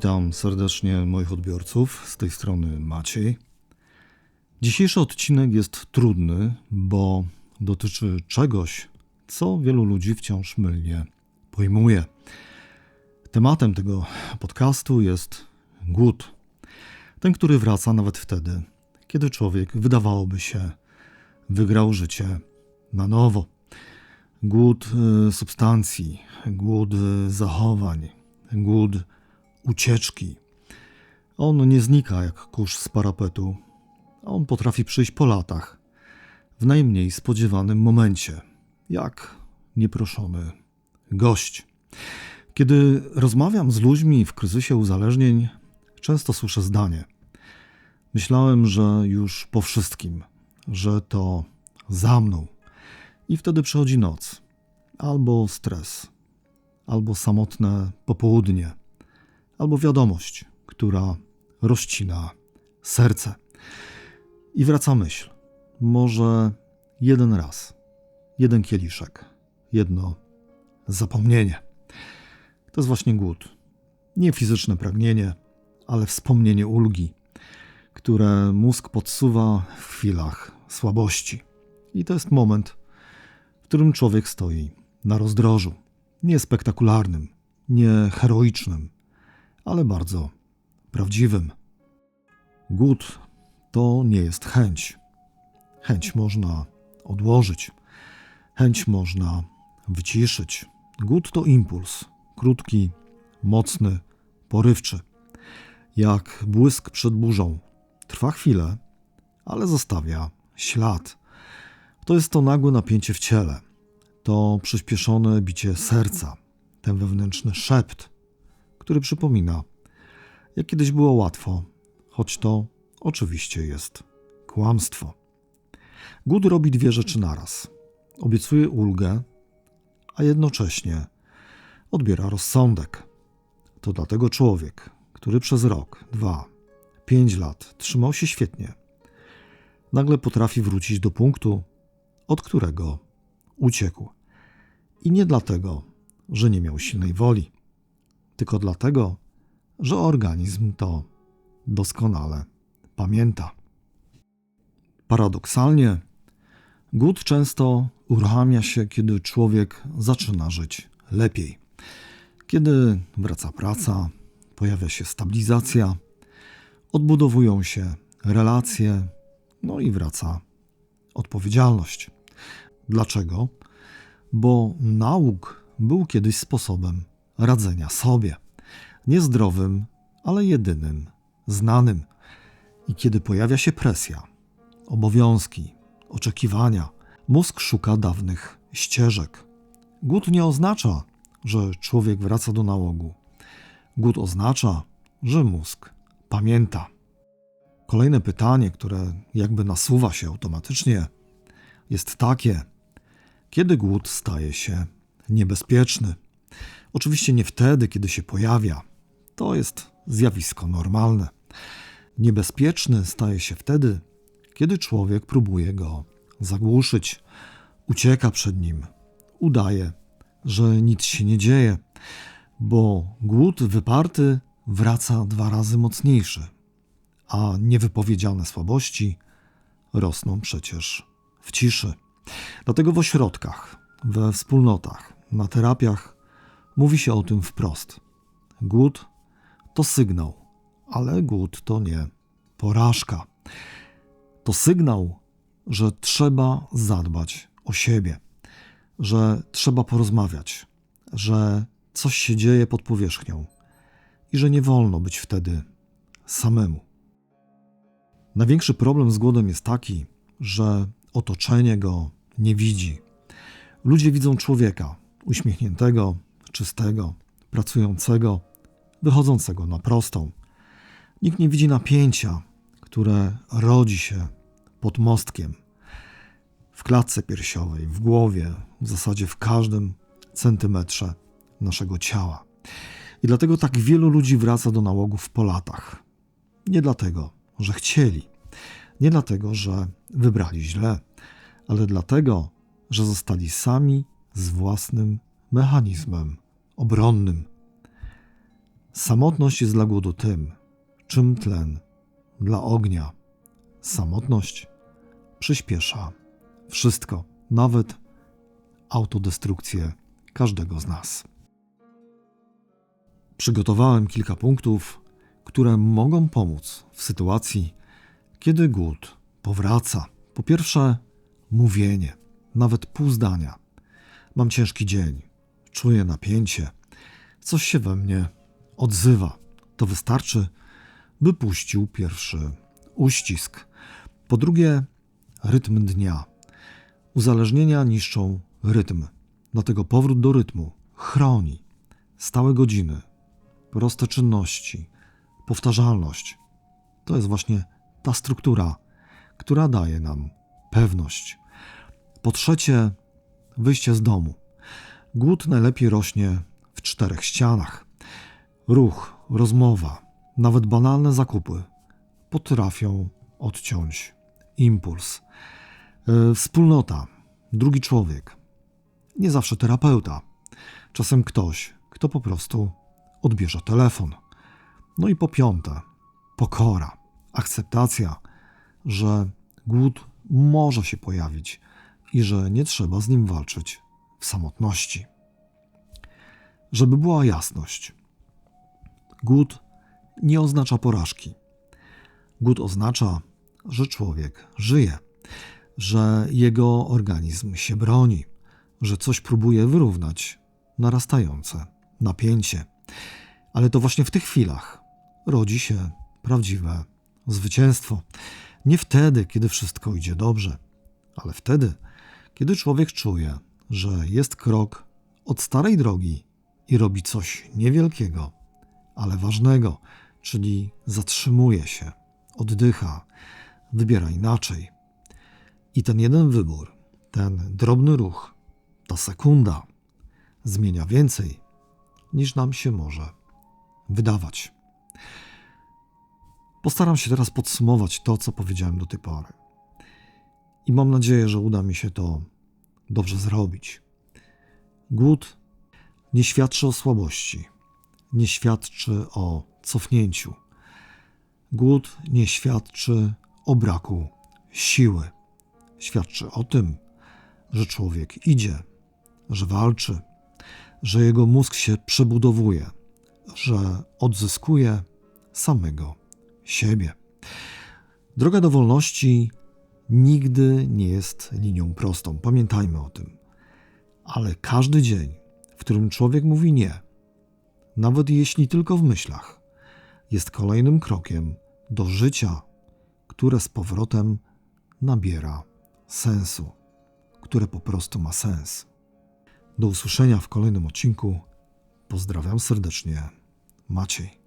Witam serdecznie moich odbiorców. Z tej strony Maciej. Dzisiejszy odcinek jest trudny, bo dotyczy czegoś, co wielu ludzi wciąż mylnie pojmuje. Tematem tego podcastu jest głód. Ten, który wraca nawet wtedy, kiedy człowiek wydawałoby się wygrał życie na nowo. Głód y, substancji, głód y, zachowań, głód ucieczki. On nie znika jak kurz z parapetu. On potrafi przyjść po latach, w najmniej spodziewanym momencie, jak nieproszony gość. Kiedy rozmawiam z ludźmi w kryzysie uzależnień, często słyszę zdanie: Myślałem, że już po wszystkim, że to za mną. I wtedy przychodzi noc, albo stres, albo samotne popołudnie, albo wiadomość, która rozcina serce. I wraca myśl: może jeden raz, jeden kieliszek, jedno zapomnienie. To jest właśnie głód. Nie fizyczne pragnienie, ale wspomnienie ulgi, które mózg podsuwa w chwilach słabości. I to jest moment, w którym człowiek stoi na rozdrożu. Nie spektakularnym, nie heroicznym, ale bardzo prawdziwym. Głód to nie jest chęć. Chęć można odłożyć, chęć można wyciszyć. Głód to impuls, krótki, mocny, porywczy. Jak błysk przed burzą. Trwa chwilę, ale zostawia ślad. To jest to nagłe napięcie w ciele, to przyspieszone bicie serca, ten wewnętrzny szept, który przypomina, jak kiedyś było łatwo, choć to oczywiście jest kłamstwo. Głód robi dwie rzeczy naraz. Obiecuje ulgę, a jednocześnie odbiera rozsądek. To dlatego człowiek, który przez rok, dwa, pięć lat trzymał się świetnie, nagle potrafi wrócić do punktu, od którego uciekł. I nie dlatego, że nie miał silnej woli, tylko dlatego, że organizm to doskonale pamięta. Paradoksalnie, głód często uruchamia się, kiedy człowiek zaczyna żyć lepiej. Kiedy wraca praca, pojawia się stabilizacja, odbudowują się relacje, no i wraca odpowiedzialność. Dlaczego? Bo nauk był kiedyś sposobem radzenia sobie. Niezdrowym, ale jedynym, znanym. I kiedy pojawia się presja, obowiązki, oczekiwania, mózg szuka dawnych ścieżek. Głód nie oznacza, że człowiek wraca do nałogu. Głód oznacza, że mózg pamięta. Kolejne pytanie, które jakby nasuwa się automatycznie, jest takie: kiedy głód staje się niebezpieczny? Oczywiście nie wtedy, kiedy się pojawia. To jest zjawisko normalne. Niebezpieczny staje się wtedy, kiedy człowiek próbuje go zagłuszyć, ucieka przed nim, udaje, że nic się nie dzieje, bo głód wyparty wraca dwa razy mocniejszy, a niewypowiedziane słabości rosną przecież w ciszy. Dlatego w ośrodkach, we wspólnotach, na terapiach mówi się o tym wprost. Głód to sygnał, ale głód to nie porażka. To sygnał, że trzeba zadbać o siebie, że trzeba porozmawiać, że coś się dzieje pod powierzchnią i że nie wolno być wtedy samemu. Największy problem z głodem jest taki, że otoczenie go nie widzi. Ludzie widzą człowieka uśmiechniętego, czystego, pracującego, wychodzącego na prostą. Nikt nie widzi napięcia, które rodzi się pod mostkiem, w klatce piersiowej, w głowie, w zasadzie w każdym centymetrze naszego ciała. I dlatego tak wielu ludzi wraca do nałogów po latach. Nie dlatego, że chcieli, nie dlatego, że wybrali źle, ale dlatego, że zostali sami z własnym mechanizmem obronnym. Samotność jest dla głodu tym, czym tlen dla ognia. Samotność przyspiesza wszystko, nawet autodestrukcję każdego z nas. Przygotowałem kilka punktów, które mogą pomóc w sytuacji, kiedy głód powraca. Po pierwsze, mówienie, nawet pół zdania. Mam ciężki dzień, czuję napięcie, coś się we mnie odzywa. To wystarczy, by puścił pierwszy uścisk. Po drugie, rytm dnia. Uzależnienia niszczą rytm, dlatego powrót do rytmu chroni stałe godziny, proste czynności, powtarzalność. To jest właśnie ta struktura, która daje nam pewność. Po trzecie, wyjście z domu. Głód najlepiej rośnie w czterech ścianach. Ruch, rozmowa, nawet banalne zakupy potrafią odciąć impuls. E, Wspólnota, drugi człowiek, nie zawsze terapeuta, czasem ktoś, kto po prostu odbierze telefon. No i po piąte, pokora, akceptacja, że głód może się pojawić i że nie trzeba z nim walczyć w samotności. Żeby była jasność, głód nie oznacza porażki. Głód oznacza, że człowiek żyje, że jego organizm się broni, że coś próbuje wyrównać narastające napięcie. Ale to właśnie w tych chwilach rodzi się prawdziwe zwycięstwo. Nie wtedy, kiedy wszystko idzie dobrze, ale wtedy, kiedy człowiek czuje, że jest krok od starej drogi i robi coś niewielkiego, ale ważnego, czyli zatrzymuje się, oddycha, wybiera inaczej. I ten jeden wybór, ten drobny ruch, ta sekunda zmienia więcej niż nam się może wydawać. Postaram się teraz podsumować to, co powiedziałem do tej pory. I mam nadzieję, że uda mi się to dobrze zrobić. Głód nie świadczy o słabości, nie świadczy o cofnięciu. Głód nie świadczy o braku siły. Świadczy o tym, że człowiek idzie, że walczy, że jego mózg się przebudowuje, że odzyskuje samego siebie. Droga do wolności nigdy nie jest linią prostą. Pamiętajmy o tym. Ale każdy dzień, w którym człowiek mówi nie, nawet jeśli tylko w myślach, jest kolejnym krokiem do życia, które z powrotem nabiera sensu, które po prostu ma sens. Do usłyszenia w kolejnym odcinku. Pozdrawiam serdecznie. Maciej.